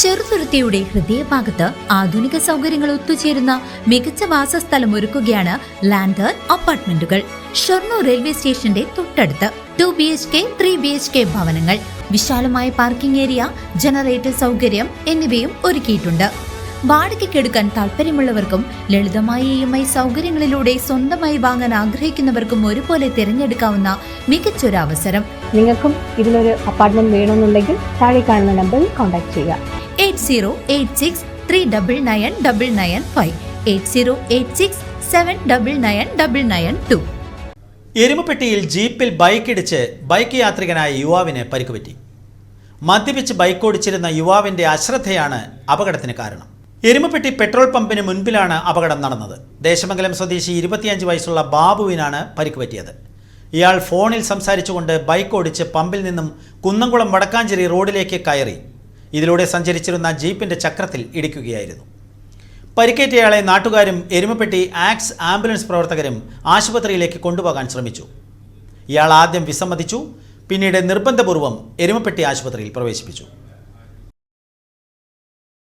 ചെറുതുരുത്തിയുടെ ഹൃദയഭാഗത്ത് ആധുനിക സൗകര്യങ്ങൾ ഒത്തുചേരുന്ന മികച്ച വാസസ്ഥലം ഒരുക്കുകയാണ് ലാൻഡർ അപ്പാർട്ട്മെന്റുകൾ ഷൊർണൂർ റെയിൽവേ സ്റ്റേഷന്റെ തൊട്ടടുത്ത്. Two B H K three B H K ഭവനങ്ങൾ വിശാലമായ പാർക്കിംഗ് ഏരിയ ജനറേറ്റർ സൗകര്യം എന്നിവയും ഒരുക്കിയിട്ടുണ്ട്. വാടകയ്ക്കെടുക്കാൻ താല്പര്യമുള്ളവർക്കും ലളിതമായ ഇ എം ഐ സൗകര്യങ്ങളിലൂടെ സ്വന്തമായി വാങ്ങാൻ ആഗ്രഹിക്കുന്നവർക്കും ഒരുപോലെ തിരഞ്ഞെടുക്കാവുന്ന മികച്ചൊരു അവസരം നിങ്ങൾക്കും ഇതിലൊരു അപ്പാർട്ട്മെന്റ് വേണമെന്നുണ്ടെങ്കിൽ താഴെ കാണുന്ന നമ്പറിൽ കോൺടാക്ട് ചെയ്യുക. Eight zero eight six three double nine double nine five. Eight zero eight six seven double nine double nine two. എരുമപ്പെട്ടിയിൽ ജീപ്പിൽ ബൈക്കിടിച്ച് ബൈക്ക് യാത്രികനായ യുവാവിന് പരിക്കുപറ്റി. മദ്യപിച്ച് ബൈക്ക് ഓടിച്ചിരുന്ന യുവാവിന്റെ അശ്രദ്ധയാണ് അപകടത്തിന് കാരണം. എരുമപ്പെട്ടി പെട്രോൾ പമ്പിന് മുൻപിലാണ് അപകടം നടന്നത്. ദേശമംഗലം സ്വദേശി ഇരുപത്തിയഞ്ച് വയസ്സുള്ള ബാബുവിനാണ് പരിക്ക് പറ്റിയത് ഇയാൾ ഫോണിൽ സംസാരിച്ചുകൊണ്ട് ബൈക്ക് ഓടിച്ച് പമ്പിൽ നിന്നും കുന്നംകുളം വടക്കാഞ്ചേരി റോഡിലേക്ക് കയറി. ഇതിലൂടെ സഞ്ചരിച്ചിരുന്ന ജീപ്പിന്റെ ചക്രത്തിൽ ഇടിക്കുകയായിരുന്നു. പരിക്കേറ്റയാളെ നാട്ടുകാരും എരുമപ്പെട്ടി ആക്സ് ആംബുലൻസ് പ്രവർത്തകരും ആശുപത്രിയിലേക്ക് കൊണ്ടുപോകാൻ ശ്രമിച്ചു. ഇയാൾ ആദ്യം വിസമ്മതിച്ചു പിന്നീട് നിർബന്ധപൂർവം എരുമപ്പെട്ടി ആശുപത്രിയിൽ പ്രവേശിപ്പിച്ചു.